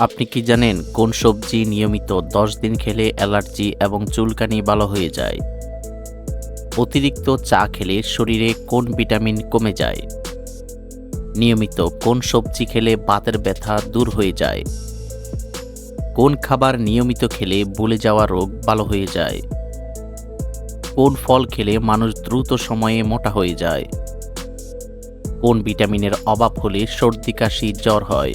আপনি কি জানেন কোন সবজি নিয়মিত দশ দিন খেলে অ্যালার্জি এবং চুলকানি ভালো হয়ে যায়? অতিরিক্ত চা খেলে শরীরে কোন ভিটামিন কমে যায়? নিয়মিত কোন সবজি খেলে বাতের ব্যথা দূর হয়ে যায়? কোন খাবার নিয়মিত খেলে বলে যাওয়া রোগ ভালো হয়ে যায়? কোন ফল খেলে মানুষ দ্রুত সময়ে মোটা হয়ে যায়? কোন ভিটামিনের অভাব হলে সর্দি, কাশি, জ্বর হয়?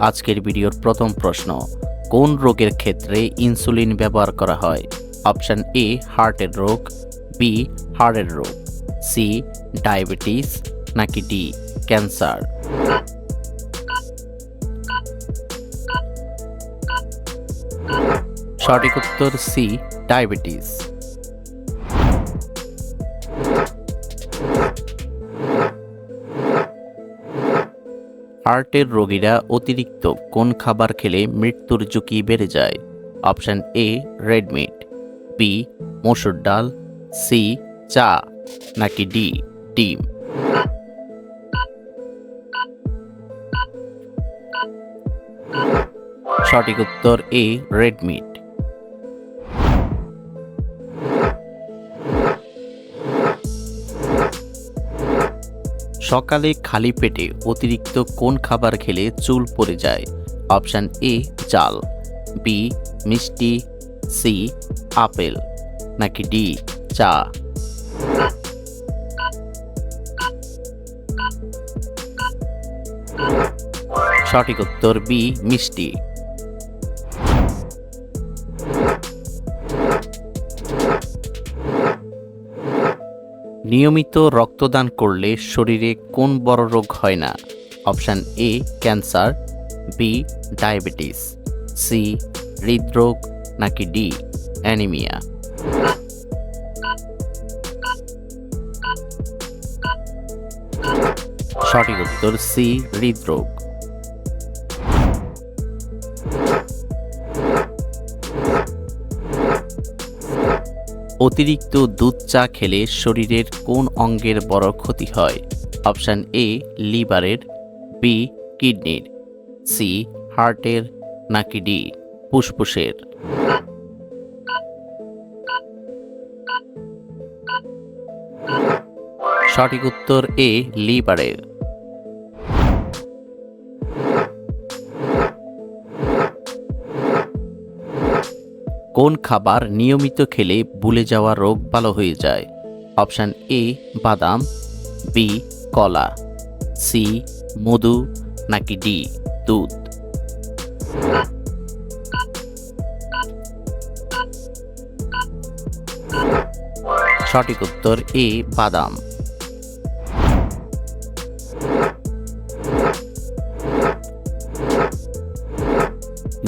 আজকের ভিডিওর প্রথম প্রশ্ন, কোন রোগের ক্ষেত্রে ইনসুলিন ব্যবহার করা হয়? অপশান এ হার্টের রোগ বি হার্টের রোগ সি ডায়াবেটিস, নাকি ডি ক্যান্সার? সঠিক উত্তর সি ডায়াবেটিস। হার্টের রোগীরা অতিরিক্ত কোন খাবার খেলে মৃত্যুর ঝুঁকি বেড়ে যায়? Option A red meat B মসুর ডাল সি চা, নাকি ডি ডিম? সঠিক উত্তর এ রেড মিট সকালে খালি পেটে অতিরিক্ত কোন খাবার খেলে চুল পড়ে যায়? অপশান এ, চাল। বি মিষ্টি। C apple. নাকি ডি চা? সঠিক উত্তর বি মিষ্টি। নিয়মিত রক্তদান করলে শরীরে কোন বড় রোগ হয় না? Option A, cancer, B, diabetes, C, হৃদরোগ, নাকি ডি, অ্যানিমিয়া। সঠিক উত্তর সি, হৃদরোগ। অতিরিক্ত দুধ চা খেলে শরীরের কোন অঙ্গের বড় ক্ষতি হয়? অপশান এ, লিভারের, বি, কিডনির, সি, হার্টের, নাকি ডি, ফুসফুসের। সঠিক উত্তর এ, লিভারের। কোন খাবার নিয়মিত খেলে ভুলে যাওয়া রোগ ভালো হয়ে যায়? অপশান এ, বাদাম বি কলা সি মধু, নাকি ডি দুধ? সঠিক উত্তর এ, বাদাম।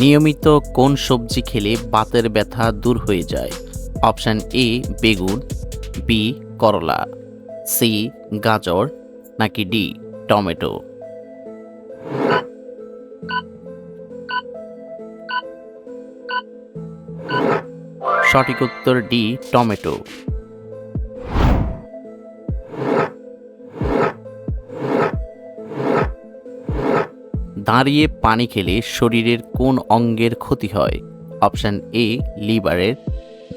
নিয়মিত কোন সবজি খেলে বাতের ব্যথা দূর হয়ে যায়? অপশান এ, বেগুন, বি, করলা, সি, গাজর, নাকি ডি, টমেটো? সঠিক উত্তর ডি, টমেটো। দাঁড়িয়ে পানি খেলে শরীরের কোন অঙ্গের ক্ষতি হয়? অপশান এ, লিভারের,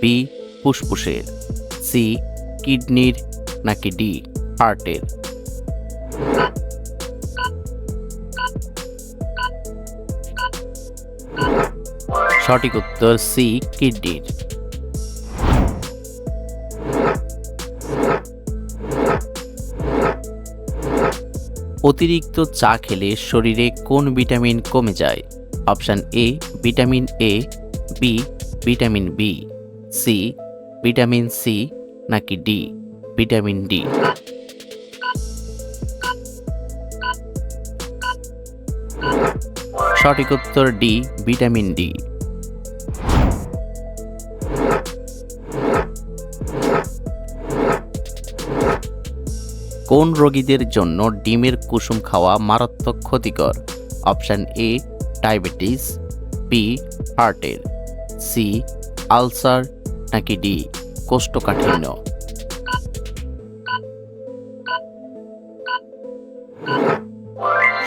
বি, ফুসফুসের, সি, কিডনির, নাকি ডি, হার্টের? সঠিক উত্তর সি, কিডনির। অতিরিক্ত চা খেলে শরীরে কোন ভিটামিন কমে যায়? Option A vitamin A B vitamin B C vitamin C নাকি ডি ভিটামিন ডি সঠিক উত্তর ডি ভিটামিন ডি কোন রোগীদের জন্য ডিমের কুসুম খাওয়া মারাত্মক ক্ষতিকর? অপশান এ, ডায়াবেটিস, বি, হার্টের, সি, আলসার, নাকি ডি, কোষ্ঠকাঠিন্য?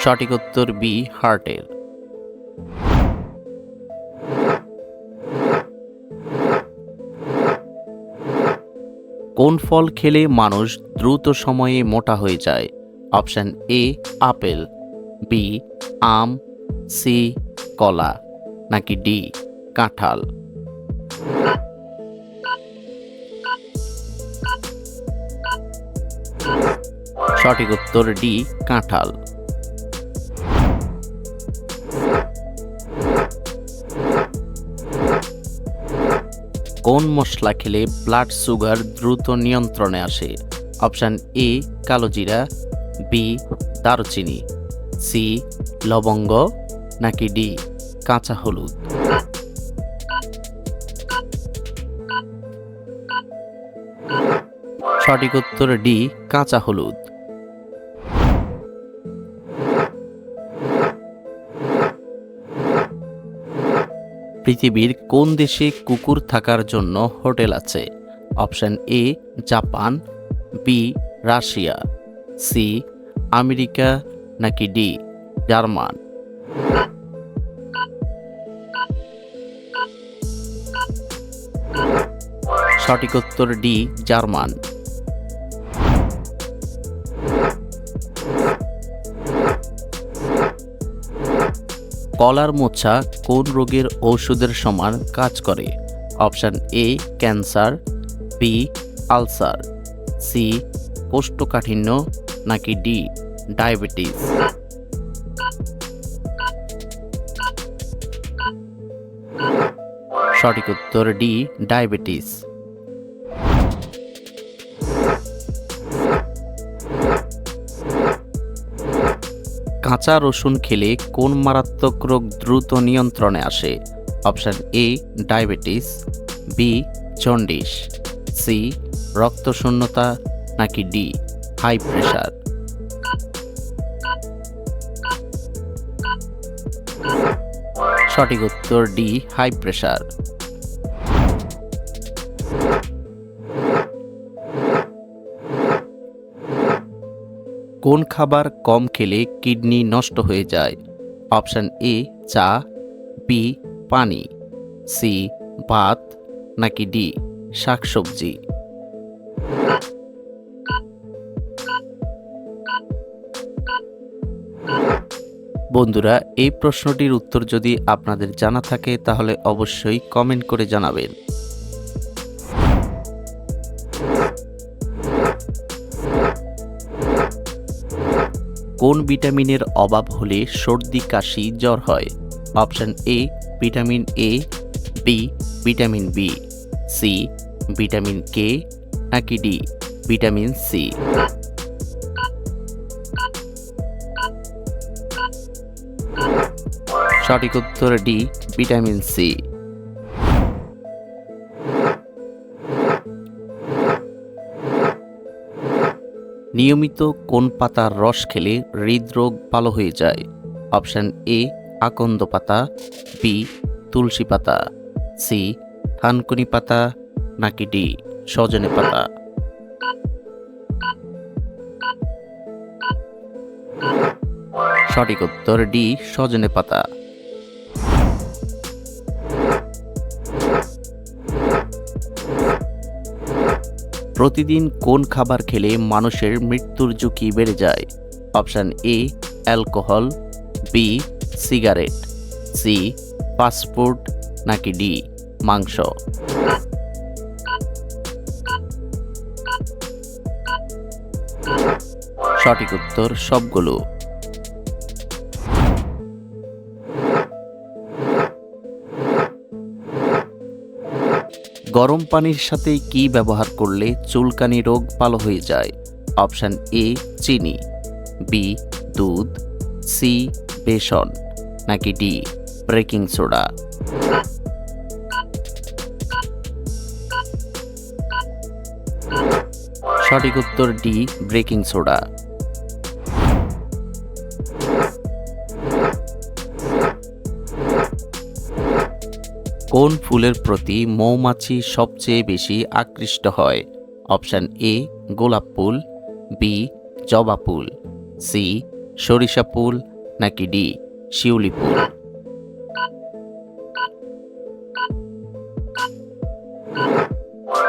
সঠিক উত্তর বি, হার্টের। কোন ফল খেলে মানুষ দ্রুত সময়ে মোটা হয়ে যায়? অপশান এ, আপেল, বি, আম, সি, কলা, নাকি ডি, কাঁঠাল? সঠিক উত্তর ডি, কাঁঠাল। কোন মশলা খেলে ব্লাড সুগার দ্রুত নিয়ন্ত্রণে আসে? অপশান এ কালোজিরা বি দারুচিনি সি লবঙ্গ, নাকি ডি কাঁচা হলুদ? সঠিক উত্তর ডি কাঁচা হলুদ। পৃথিবীর কোন দেশে কুকুর থাকার জন্য হোটেল আছে? Option A, Japan, B, Russia, C, America, নাকি ডি, জার্মান? সঠিক উত্তর ডি, জার্মান। কলার মোছা কোন রোগের ঔষধের সমান কাজ করে? Option A cancer B ulcer C কোষ্ঠকাঠিন্য, নাকি ডি ডায়াবেটিস? সঠিক উত্তর ডি ডায়াবেটিস। কাঁচা রসুন খেলে কোন মারাত্মক রোগ দ্রুত নিয়ন্ত্রণে আসে? Option A, diabetes, B, jaundice, C, রক্তশূন্যতা, নাকি ডি, হাই প্রেশার। সঠিক উত্তর ডি, হাই প্রেশার। কোন খাবার কম খেলে কিডনি নষ্ট হয়ে যায়? অপশান এ, চা বি পানি সি ভাত, নাকি ডি শাকসবজি? বন্ধুরা, এই প্রশ্নটির উত্তর যদি আপনাদের জানা থাকে, তাহলে অবশ্যই কমেন্ট করে জানাবেন। কোন ভিটামিনের অভাব হলে সর্দি, কাশি, জ্বর হয়? Option A, vitamin A, B, vitamin B, C, vitamin K, নাকি ডি, ভিটামিন সি। সঠিক উত্তর ডি, ভিটামিন সি। নিয়মিত কোন পাতার রস খেলে হৃদরোগ ভালো হয়ে যায়? অপশান এ, আকন্দ পাতা, বি, তুলসী পাতা, সি, থানকুনি পাতা, নাকি ডি, সজনে পাতা? সঠিক উত্তর ডি, সজনে পাতা। প্রতিদিন কোন খাবার খেলে মানুষের মৃত্যুর ঝুঁকি বেড়ে যায়? Option A alcohol B cigarette C fast food, নাকি ডি মাংস? সঠিক উত্তর সবগুলো। গরম পানির সাথে কি ব্যবহার করলে চুলকানি রোগ ভালো হয়ে যায়? অপশান এ, চিনি। বি, দুধ। সি, বেসন। নাকি ডি ব্রেকিং সোডা। সঠিক উত্তর ডি ব্রেকিং সোডা। কোন ফুলের প্রতি মৌমাছি সবচেয়ে বেশি আকৃষ্ট হয়? অপশান এ, গোলাপ ফুল, বি, জবা ফুল, সি, সরিষা ফুল, নাকি ডি, শিউলি ফুল?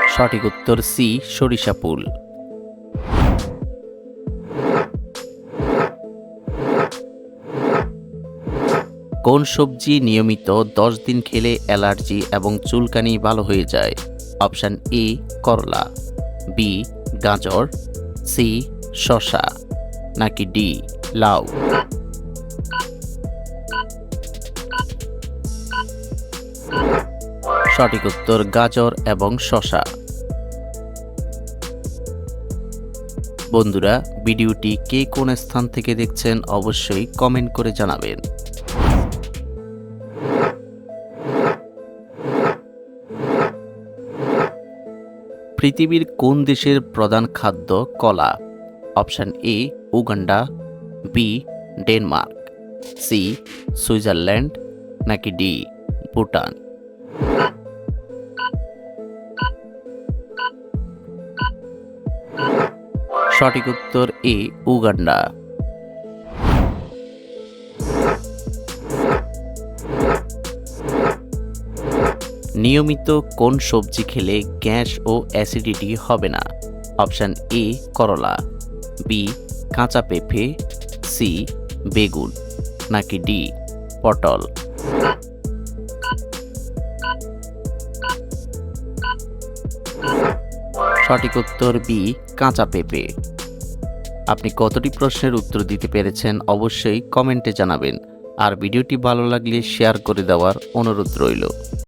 সঠিক উত্তর সি, সরিষা ফুল। কোন সবজি নিয়মিত দশ দিন খেলে অ্যালার্জি এবং চুলকানি ভালো হয়ে যায়? অপশান এ, করলা। বি, গাজর। সি শশা নাকি ডি, লাউ। সঠিক উত্তর, গাজর এবং শশা বন্ধুরা, ভিডিওটি কে কোন স্থান থেকে দেখছেন অবশ্যই কমেন্ট করে জানাবেন। পৃথিবীর কোন দেশের প্রধান খাদ্য কলা? Option A, Uganda, B, Denmark, C, Switzerland, নাকি ডি, ভুটান? সঠিক উত্তর এ, উগান্ডা। নিয়মিত কোন সবজি খেলে গ্যাস ও অ্যাসিডিটি হবে না? অপশান এ, করলা। বি, কাঁচা পেঁপে। সি, বেগুন। নাকি ডি, পটল। সঠিক উত্তর বি, কাঁচা পেঁপে। আপনি কতটি প্রশ্নের উত্তর দিতে পেরেছেন অবশ্যই কমেন্টে জানাবেন। আর ভিডিওটি ভালো লাগলে শেয়ার করে দেওয়ার অনুরোধ রইল।